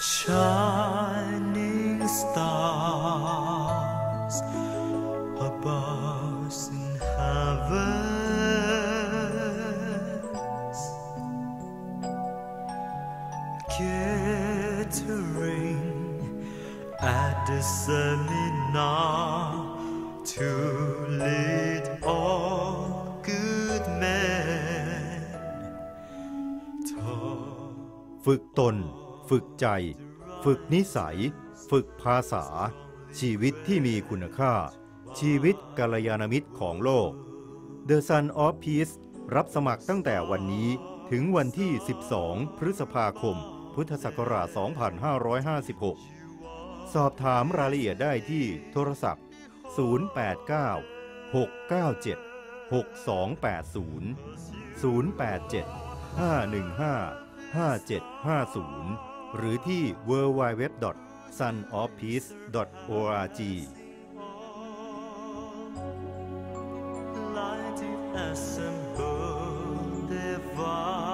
shining stars above us in heavens, glittering at the seminar to lead all good men. Taught ฝึกตน ฝึกใจ ฝึกนิสัย ฝึกภาษา ชีวิตที่มีคุณค่า ชีวิตกัลยาณมิตรของโลก The Sun of Peace รับสมัครตั้งแต่วันนี้ถึงวันที่ 12 พฤษภาคม พุทธศักราช 2556 สอบถามรายละเอียดได้ที่โทรศัพท์ 089 697 6280 087 515 5750 หรือที่ www.sunofpeace.org